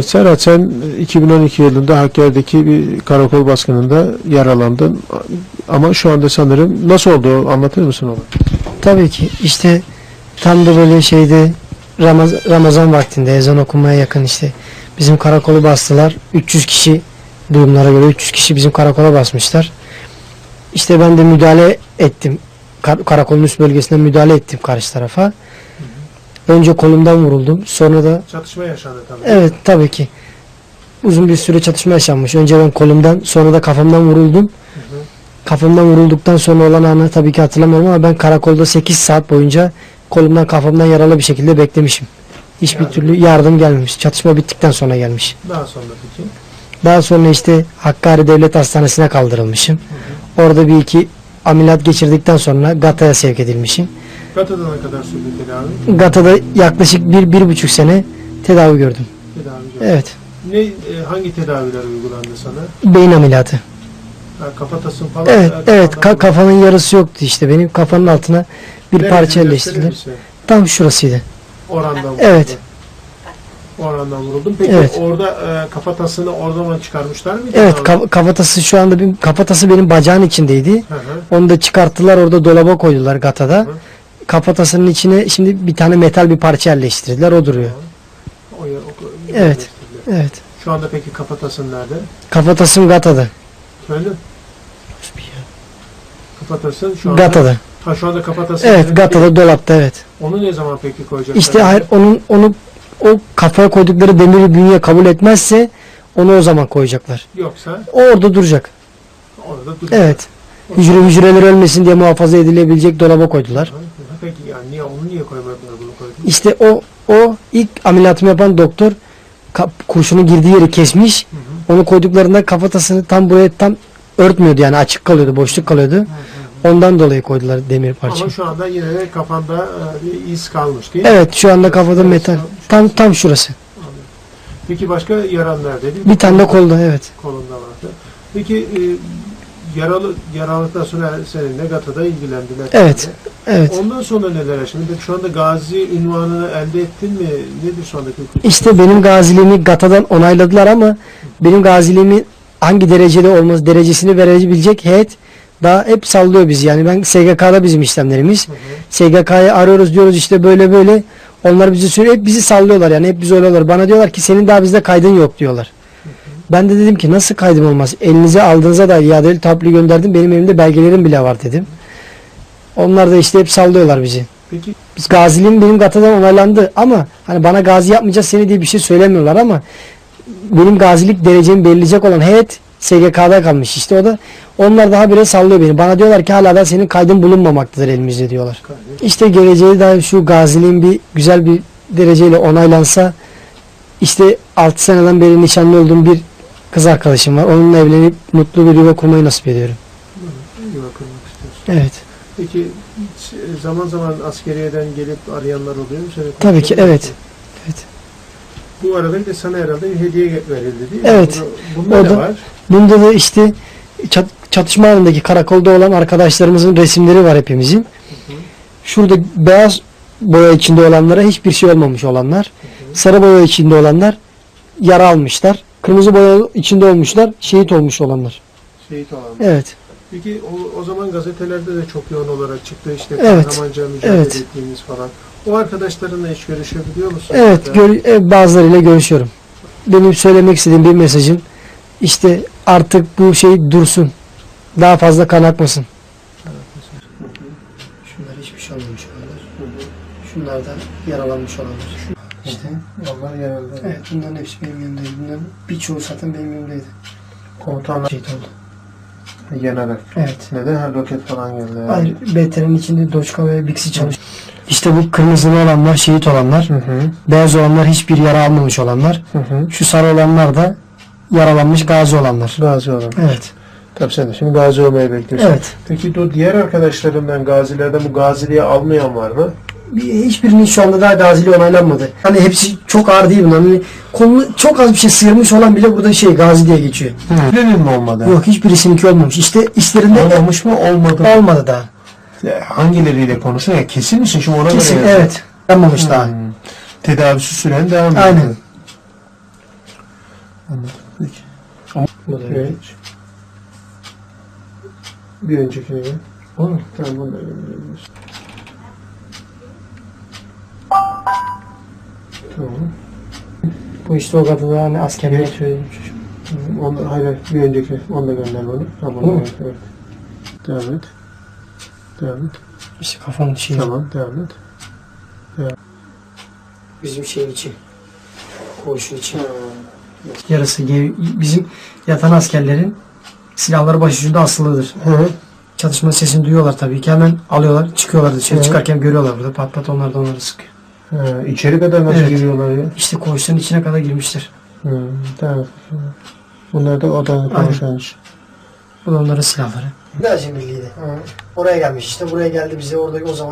Serhat sen 2012 yılında Hakkari'deki bir karakol baskınında yaralandın. Ama şu anda sanırım nasıl oldu anlatır mısın onu? Tabii ki işte tam da böyle şeyde Ramaz- Ramazan vaktinde ezan okunmaya yakın işte bizim karakolu bastılar. 300 kişi duyumlara göre 300 kişi bizim karakola basmışlar. İşte ben de müdahale ettim. Kar- karakolun üst bölgesine müdahale ettim karşı tarafa. Önce kolumdan vuruldum. Sonra da Çatışma yaşandı tabii. evet tabii ki uzun bir süre çatışma yaşanmış. Önce ben kolumdan sonra da kafamdan vuruldum. Kafamdan vurulduktan sonra olan anı tabii ki hatırlamıyorum ama ben karakolda 8 saat boyunca kolumdan kafamdan yaralı bir şekilde beklemişim. Hiçbir Yani. türlü yardım gelmemiş. Çatışma bittikten sonra gelmiş. Daha sonra peki. Daha sonra işte Hakkari Devlet Hastanesi'ne kaldırılmışım. Orada bir iki ameliyat geçirdikten sonra GATA'ya sevk edilmişim. Gata'da ne kadar sürdü tedavi? GATA'da yaklaşık bir, bir buçuk sene tedavi gördüm. Tedavi Evet. Ne, e, hangi tedaviler uygulandı sana? Beyin ameliyatı. Ha, kafatasın falan. Evet, ha, evet. kafadan- Ka- kafanın yarısı yoktu işte. Benim kafanın altına bir Neresi parça yerleştirdiler. Tam şurasıydı. Orandan vuruldu. Evet. Orandan vuruldum. Peki Evet. orada e, kafatasını oradan mı çıkarmışlar mıydı? Evet, ka- kafatası şu anda bir kafatası benim bacağın içindeydi. Hı hı. Onu da çıkarttılar orada dolaba koydular gatada. Hı. Kafatasının içine şimdi bir tane metal bir parça yerleştirdiler. O duruyor. O, yer- o- Evet. Evet. Şu anda peki kafatasın nerede? Kafatasım gatada. Efendim? Kafatasın şu anda. Gatada. Ha şu anda kafatasın. Evet, gatada dolapta evet. Onu ne zaman peki koyacaklar? İşte hayır onun onu o kafaya koydukları demiri bünye kabul etmezse onu o zaman koyacaklar. Yoksa O orada duracak. orada dur. Evet. Hücre hücreler ölmesin diye muhafaza edilebilecek dolaba koydular. Ha, ha, Peki yani niye onu niye koymadılar bunu koydular? İşte o o ilk ameliyatımı yapan doktor kurşunun girdiği yeri kesmiş. Hı hı. Onu koyduklarında kafatasını tam buraya tam örtmüyordu yani açık kalıyordu, boşluk kalıyordu. Hı hı. Ondan dolayı koydular demir parça. Ama şu anda yine de kafanda e, bir iz kalmış değil mi? Evet şu anda kafada metal. Tam tam şurası. Peki başka yaran neredeydi? Bir tane de kolda evet. kolunda vardı. Peki e, yaralı yaralıktan sonra seninle GATA'da ilgilendiler. Evet. seninle. Evet. Ondan sonra neler? Peki şu anda gazi ünvanını elde ettin mi? Nedir şu andaki hukuk? İşte benim gaziliğimi GATA'dan onayladılar ama benim gaziliğimi hangi derecede olması derecesini verebilecek heyet daha hep sallıyor bizi. Yani ben SGK'da bizim işlemlerimiz. SGK'yı arıyoruz diyoruz işte böyle böyle. Onlar bizi söylüyor. Hep bizi sallıyorlar yani. Hep bizi oluyorlar. Bana diyorlar ki senin daha bizde kaydın yok diyorlar. Ben de dedim ki nasıl kaydım olmaz? Elinize aldığınıza da iadeli tabliğ gönderdim. Benim elimde belgelerim bile var dedim. Onlar da işte hep sallıyorlar bizi. Peki Biz gaziliğim benim GATA'dan onaylandı ama hani bana gazi yapmayacağız seni diye bir şey söylemiyorlar ama benim gazilik derecemi belirleyecek olan heyet SGK'da kalmış. İşte o da onlar daha bile sallıyor beni. Bana diyorlar ki hala da senin kaydın bulunmamaktadır elimizde diyorlar. kardeşim, İşte geleceği daha şu gaziliğin bir güzel bir dereceyle onaylansa işte 6 seneden beri nişanlı olduğum bir kız arkadaşım var. Onunla evlenip mutlu bir yuva kurmayı nasip ediyorum. iyi bakılmak istiyorsun. Evet. Peki hiç, e, zaman zaman askeriyeden gelip arayanlar oluyor mu? Seni Tabii ki, evet. musun? Evet. Bu arada bir de sana herhalde bir hediye verildi değil mi? Evet. Bunda, bunda O ne var? Bunda da işte çat- çatışma halindeki karakolda olan arkadaşlarımızın resimleri var hepimizin. Hı hı. Şurada beyaz boya içinde olanlara hiçbir şey olmamış olanlar. Sarı boya içinde olanlar yara almışlar. Kırmızı boya içinde olmuşlar. Şehit olmuş olanlar. Şehit olan. Evet. Peki o, o zaman gazetelerde de çok yoğun olarak çıktı işte Evet. kahramanca mücadele Evet. ettiğimiz falan. O arkadaşlarınla hiç görüşebiliyor musun? Evet. Gör- e, bazılarıyla görüşüyorum. Benim söylemek istediğim bir mesajım işte artık bu şey dursun. Daha fazla kan akmasın. Şunlar hiçbir şey olmamış olanlar. Şunlar da yaralanmış olanlar. İşte Onlar yerelde. Evet bunların hepsi benim yanımdaydı. Bunların birçoğu zaten benim yanımdaydı. Komutanlar Şehit oldu. yenerek. Evet. Neden? Ha, roket falan geldi. Yani. Hayır, BTR'nin içinde Doçka ve Bixi çalış. İşte bu kırmızılı olanlar şehit olanlar. Hı hı. Beyaz olanlar hiçbir yara almamış olanlar. Hı hı. Şu sarı olanlar da yaralanmış gazi olanlar. Gazi olan. Evet. Tabii sen de şimdi gazi olmayı bekliyorsun. Evet. Peki bu diğer arkadaşlarından gazilerden bu gaziliği almayan var mı? Bir, hiçbirinin şu anda daha gaziliği onaylanmadı. Hani hepsi çok ağır değil bunlar. Hani kolunu çok az bir şey sıyırmış olan bile burada şey gazi diye geçiyor. Birinin mi olmadı? Yok hiçbirisininki olmamış. İşte işlerinde Olmamış mı? Olmadı. olmadı daha. Ya, Hangileriyle konuşsun ya kesin misin şimdi ona Kesin göre yazın. evet. Olmamış daha. Hmm. Tedavisi süren devam ediyor. Aynen. Anladım. Peki. Bu da. Bir öncekine gel. O mu? Tamam bunu da. Tamam. Bu işte o kadar da hani askerliğe Evet. çocuk. Onu, hayır, hayır, bir önceki. Onu da gönder bana. Tamam. Mu? Evet, evet. Devam et. Devam et. İşte kafanın içi. Tamam, devam et. Bizim şeyin içi. Koğuşun içi. Yarısı gev- bizim yatan askerlerin silahları başucunda asılıdır. Hı hı. Çatışma sesini duyuyorlar tabii ki hemen alıyorlar çıkıyorlar dışarı Evet. çıkarken görüyorlar burada pat pat onlar da onları sıkıyor. Ha, içeri kadar nasıl Evet. giriyorlar ya? İşte koğuşların içine kadar girmişler. Hı, tamam. Bunlar da odanın Aynen. konuşanmış. Bu da onların silahları. Gazi Birliği'ydi. Oraya gelmiş işte buraya geldi bize orada o zaman